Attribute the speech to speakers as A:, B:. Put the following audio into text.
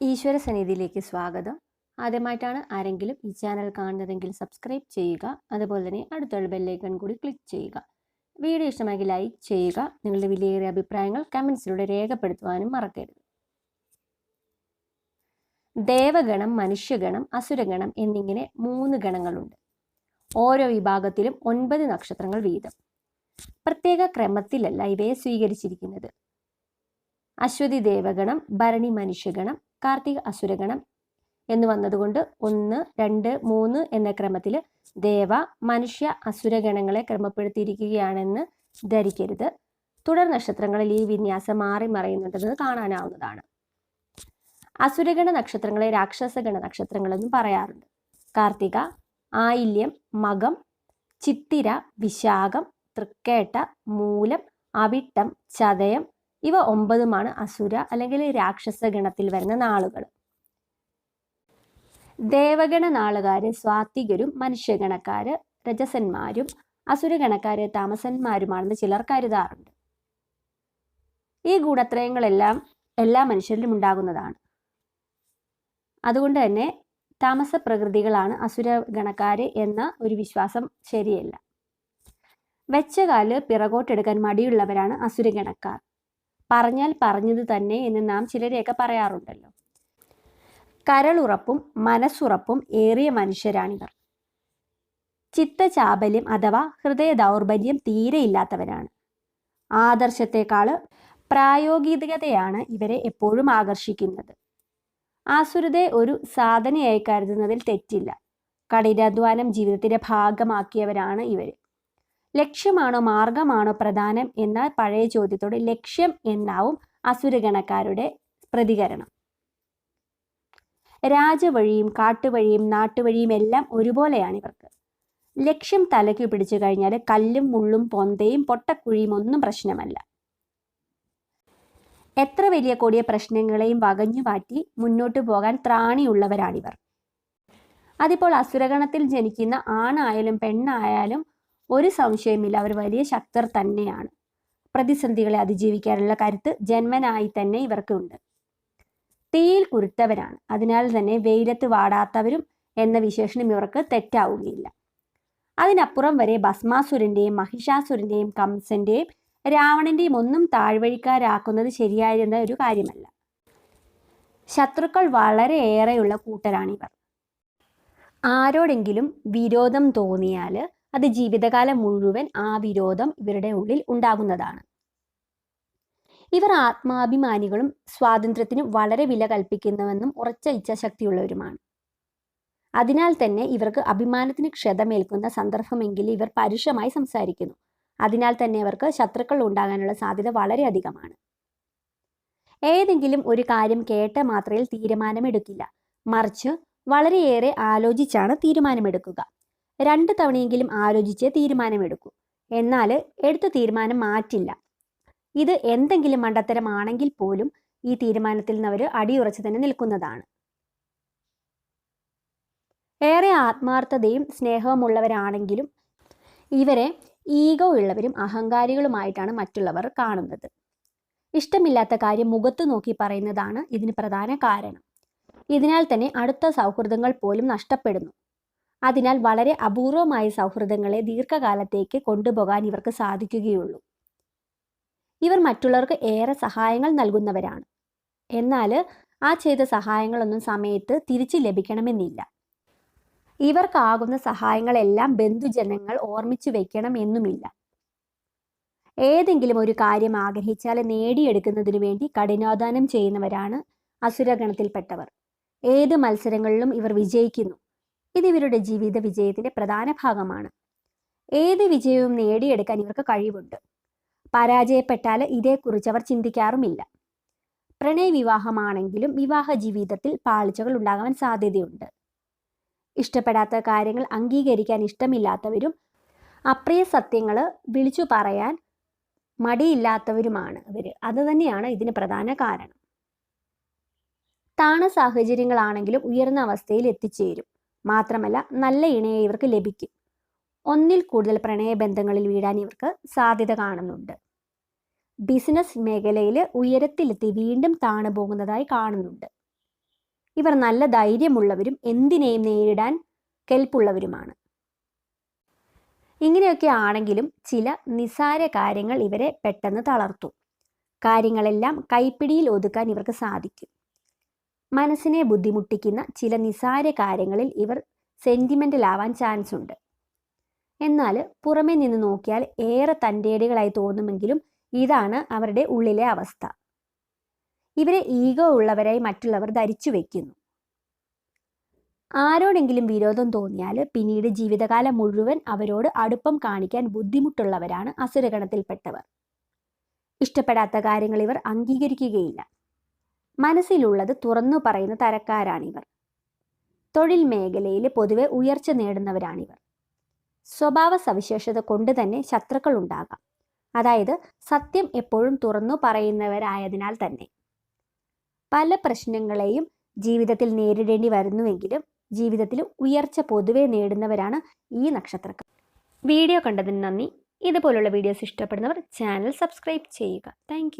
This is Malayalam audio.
A: ഈശ്വര സന്നിധിയിലേക്ക് സ്വാഗതം. ആദ്യമായിട്ടാണ് ആരെങ്കിലും ഈ ചാനൽ കാണുന്നതെങ്കിൽ സബ്സ്ക്രൈബ് ചെയ്യുക. അതുപോലെ തന്നെ അടുത്തുള്ള ബെല്ലൈക്കൺ കൂടി ക്ലിക്ക് ചെയ്യുക. വീഡിയോ ഇഷ്ടമായെങ്കിൽ ലൈക്ക് ചെയ്യുക. നിങ്ങളുടെ വിലയേറിയ അഭിപ്രായങ്ങൾ കമൻസിലൂടെ രേഖപ്പെടുത്തുവാനും മറക്കരുത്. ദേവഗണം മനുഷ്യഗണം അസുരഗണം എന്നിങ്ങനെ മൂന്ന് ഗണങ്ങളുണ്ട്. ഓരോ വിഭാഗത്തിലും ഒൻപത് നക്ഷത്രങ്ങൾ വീതം. പ്രത്യേക ക്രമത്തിലല്ല ഇവയെ സ്വീകരിച്ചിരിക്കുന്നത്. അശ്വതി ദേവഗണം ഭരണി മനുഷ്യഗണം കാർത്തിക അസുരഗണം എന്ന് വന്നതുകൊണ്ട് ഒന്ന് രണ്ട് മൂന്ന് എന്ന ക്രമത്തിൽ ദേവ മനുഷ്യ അസുരഗണങ്ങളെ ക്രമപ്പെടുത്തിയിരിക്കുകയാണെന്ന് ധരിക്കരുത്. തുടർ നക്ഷത്രങ്ങളിൽ ഈ വിന്യാസം മാറി മറയുന്നുണ്ടെന്ന് കാണാനാവുന്നതാണ്. അസുരഗണ നക്ഷത്രങ്ങളെ രാക്ഷസഗണ നക്ഷത്രങ്ങളെന്നും പറയാറുണ്ട്. കാർത്തിക ആയില്യം മകം ചിത്തിര വിശാഖം തൃക്കേട്ട മൂലം അവിട്ടം ചതയം ഇവ ഒമ്പതുമാണ് അസുര അല്ലെങ്കിൽ രാക്ഷസ ഗണത്തിൽ വരുന്ന നാളുകൾ. ദേവഗണ നാളുകാര് സ്വാത്വികരും മനുഷ്യഗണക്കാര് രജസന്മാരും അസുരഗണക്കാര് താമസന്മാരുമാണെന്ന് ചിലർ കരുതാറുണ്ട്. ഈ ഗുണത്രയങ്ങളെല്ലാം എല്ലാ മനുഷ്യരിലും ഉണ്ടാകുന്നതാണ്. അതുകൊണ്ട് തന്നെ താമസ പ്രകൃതികളാണ് അസുരഗണക്കാര് എന്ന ഒരു വിശ്വാസം ശരിയല്ല. വെച്ചകാൽ പിറകോട്ടെടുക്കാൻ മടിയുള്ളവരാണ് അസുരഗണക്കാർ. പറഞ്ഞാൽ പറഞ്ഞത് തന്നെ എന്ന് നാം ചിലരെയൊക്കെ പറയാറുണ്ടല്ലോ. കരളുറപ്പും മനസ്സുറപ്പും ഏറിയ മനുഷ്യരാണിവർ. ചിത്തചാബല്യം അഥവാ ഹൃദയ ദൗർബല്യം തീരെയില്ലാത്തവരാണ് ആദർശത്തെക്കാൾ പ്രായോഗികതയാണ് ഇവരെ എപ്പോഴും ആകർഷിക്കുന്നത്. ആസുരതയെ ഒരു സാധനയായി കരുതുന്നതിൽ തെറ്റില്ല. കഠിനാധ്വാനം ജീവിതത്തിന്റെ ഭാഗമാക്കിയവരാണ് ഇവർ ലക്ഷ്യമാണോ മാർഗമാണോ പ്രധാനം എന്ന പഴയ ചോദ്യത്തോട് ലക്ഷ്യം എന്നാവും അസുരഗണക്കാരുടെ പ്രതികരണം. രാജവഴിയും കാട്ടുവഴിയും നാട്ടുവഴിയും എല്ലാം ഒരുപോലെയാണ് ഇവർക്ക്. ലക്ഷ്യം തലയ്ക്ക് പിടിച്ചു കഴിഞ്ഞാൽ കല്ലും മുള്ളും പൊന്തയും പൊട്ടക്കുഴിയും ഒന്നും പ്രശ്നമല്ല. എത്ര വലിയ കൊടിയ പ്രശ്നങ്ങളെയും വകഞ്ഞു മാറ്റി മുന്നോട്ട് പോകാൻ ത്രാണിയുള്ളവരാണിവർ. അതിപ്പോൾ അസുരഗണത്തിൽ ജനിക്കുന്ന ആണായാലും പെണ്ണായാലും ഒരു സംശയമില്ല. അവർ വലിയ ശക്തർ തന്നെയാണ്. പ്രതിസന്ധികളെ അതിജീവിക്കാനുള്ള കരുത്ത് ജന്മനായി തന്നെ ഇവർക്കുണ്ട്. തീയിൽ കുരുത്തവരാണ്. അതിനാൽ തന്നെ വെയിലത്ത് വാടാത്തവരും എന്ന വിശേഷണം ഇവർക്ക് തെറ്റാവുകയില്ല. അതിനപ്പുറം വരെ ഭസ്മാസുരന്റെയും മഹിഷാസുരന്റെയും കംസന്റെയും രാവണന്റെയും ഒന്നും താഴ്വഴിക്കാരാക്കുന്നത് ശരിയായിരുന്ന ഒരു കാര്യമല്ല. ശത്രുക്കൾ വളരെയേറെയുള്ള കൂട്ടരാണിവർ. ആരോടെങ്കിലും വിരോധം തോന്നിയാൽ അത് ജീവിതകാലം മുഴുവൻ ആ വിരോധം ഇവരുടെ ഉള്ളിൽ ഉണ്ടാകുന്നതാണ്. ഇവർ ആത്മാഭിമാനികളും സ്വാതന്ത്ര്യത്തിന് വളരെ വില കൽപ്പിക്കുന്നുവെന്നും ഉറച്ച ഇച്ഛാശക്തിയുള്ളവരുമാണ്. അതിനാൽ തന്നെ ഇവർക്ക് അഭിമാനത്തിന് ക്ഷതമേൽക്കുന്ന സന്ദർഭമെങ്കിൽ ഇവർ പരുഷമായി സംസാരിക്കുന്നു. അതിനാൽ തന്നെ അവർക്ക് ശത്രുക്കൾ ഉണ്ടാകാനുള്ള സാധ്യത വളരെ അധികമാണ്. ഏതെങ്കിലും ഒരു കാര്യം കേട്ട മാത്രയിൽ തീരുമാനമെടുക്കില്ല. മറിച്ച് വളരെയേറെ ആലോചിച്ചാണ് തീരുമാനമെടുക്കുക. രണ്ട് തവണയെങ്കിലും ആലോചിച്ച് തീരുമാനമെടുക്കൂ. എന്നാൽ എടുത്ത തീരുമാനം മാറ്റില്ല. ഇത് എന്തെങ്കിലും മണ്ടത്തരമാണെങ്കിൽ പോലും ഈ തീരുമാനത്തിൽ നിന്ന് അവർ അടിയുറച്ച് തന്നെ നിൽക്കുന്നതാണ്. ഏറെ ആത്മാർത്ഥതയും സ്നേഹവുമുള്ളവരാണെങ്കിലും ഇവരെ ഈഗോ ഉള്ളവരും അഹങ്കാരികളുമായിട്ടാണ് മറ്റുള്ളവർ കാണുന്നത്. ഇഷ്ടമില്ലാത്ത കാര്യം മുഖത്ത് നോക്കി പറയുന്നതാണ് ഇതിന് പ്രധാന കാരണം. ഇതിനാൽ തന്നെ അടുത്ത സൗഹൃദങ്ങൾ പോലും നഷ്ടപ്പെടുന്നു. അതിനാൽ വളരെ അപൂർവമായ സൗഹൃദങ്ങളെ ദീർഘകാലത്തേക്ക് കൊണ്ടുപോകാൻ ഇവർക്ക് സാധിക്കുകയുള്ളൂ. ഇവർ മറ്റുള്ളവർക്ക് ഏറെ സഹായങ്ങൾ നൽകുന്നവരാണ്. എന്നാൽ ആ ചെയ്ത സഹായങ്ങളൊന്നും സമയത്ത് തിരിച്ചു ലഭിക്കണമെന്നില്ല. ഇവർക്കാകുന്ന സഹായങ്ങളെല്ലാം ബന്ധുജനങ്ങൾ ഓർമ്മിച്ചു വെക്കണം എന്നുമില്ല. ഏതെങ്കിലും ഒരു കാര്യം ആഗ്രഹിച്ചാൽ നേടിയെടുക്കുന്നതിനു വേണ്ടി കഠിനാധാനം ചെയ്യുന്നവരാണ് അസുരഗണത്തിൽപ്പെട്ടവർ. ഏത് മത്സരങ്ങളിലും ഇവർ വിജയിക്കുന്നു. ഇത് ഇവരുടെ ജീവിത വിജയത്തിന്റെ പ്രധാന ഭാഗമാണ്. ഏത് വിജയവും നേടിയെടുക്കാൻ ഇവർക്ക് കഴിവുണ്ട്. പരാജയപ്പെട്ടാൽ ഇതേക്കുറിച്ച് അവർ ചിന്തിക്കാറുമില്ല. പ്രണയ വിവാഹമാണെങ്കിലും വിവാഹ ജീവിതത്തിൽ പാളിച്ചകൾ ഉണ്ടാകാൻ സാധ്യതയുണ്ട്. ഇഷ്ടപ്പെടാത്ത കാര്യങ്ങൾ അംഗീകരിക്കാൻ ഇഷ്ടമില്ലാത്തവരും അപ്രിയ സത്യങ്ങൾ വിളിച്ചു പറയാൻ മടിയില്ലാത്തവരുമാണ് ഇവർ അത് തന്നെയാണ് ഇതിന് പ്രധാന കാരണം. താണ സാഹചര്യങ്ങളാണെങ്കിലും ഉയർന്ന അവസ്ഥയിൽ എത്തിച്ചേരും. മാത്രമല്ല നല്ല ഇണയെ ഇവർക്ക് ലഭിക്കും. ഒന്നിൽ കൂടുതൽ പ്രണയ ബന്ധങ്ങളിൽ വീഴാൻ ഇവർക്ക് സാധ്യത കാണുന്നുണ്ട്. ബിസിനസ് മേഖലയിൽ ഉയരത്തിലെത്തി വീണ്ടും താണു പോകുന്നതായി കാണുന്നുണ്ട്. ഇവർ നല്ല ധൈര്യമുള്ളവരും എന്തിനേയും നേരിടാൻ കെൽപ്പുള്ളവരുമാണ്. ഇങ്ങനെയൊക്കെ ആണെങ്കിലും ചില നിസാര കാര്യങ്ങൾ ഇവരെ പെട്ടെന്ന് തളർത്തും. കാര്യങ്ങളെല്ലാം കൈപ്പിടിയിൽ ഒതുക്കാൻ ഇവർക്ക് സാധിക്കും. മനസ്സിനെ ബുദ്ധിമുട്ടിക്കുന്ന ചില നിസാര കാര്യങ്ങളിൽ ഇവർ സെന്റിമെന്റൽ ആവാൻ ചാൻസ് ഉണ്ട്. എന്നാൽ പുറമേ നിന്ന് നോക്കിയാൽ ഏറെ തന്റെടികളായി തോന്നുമെങ്കിലും ഇതാണ് അവരുടെ ഉള്ളിലെ അവസ്ഥ. ഇവരെ ഈഗോ ഉള്ളവരായി മറ്റുള്ളവർ ധരിച്ചു വയ്ക്കുന്നു ആരോടെങ്കിലും വിരോധം തോന്നിയാൽ പിന്നീട് ജീവിതകാലം മുഴുവൻ അവരോട് അടുപ്പം കാണിക്കാൻ ബുദ്ധിമുട്ടുള്ളവരാണ് അസുരഗണത്തിൽപ്പെട്ടവർ. ഇഷ്ടപ്പെടാത്ത കാര്യങ്ങൾ ഇവർ അംഗീകരിക്കുകയില്ല. മനസ്സിലുള്ളത് തുറന്നു പറയുന്ന തരക്കാരാണിവർ. തൊഴിൽ മേഖലയിൽ പൊതുവെ ഉയർച്ച നേടുന്നവരാണിവർ. സ്വഭാവ സവിശേഷത കൊണ്ട് തന്നെ ശത്രുക്കൾ ഉണ്ടാകാം അതായത് സത്യം എപ്പോഴും തുറന്നു പറയുന്നവരായതിനാൽ തന്നെ. പല പ്രശ്നങ്ങളെയും ജീവിതത്തിൽ നേരിടേണ്ടി വരുന്നുവെങ്കിലും ജീവിതത്തിൽ ഉയർച്ച പൊതുവെ നേടുന്നവരാണ് ഈ നക്ഷത്രക്കാർ. വീഡിയോ കണ്ടതിന് നന്ദി. ഇതുപോലുള്ള വീഡിയോസ് ഇഷ്ടപ്പെടുന്നവർ ചാനൽ സബ്സ്ക്രൈബ് ചെയ്യുക. താങ്ക്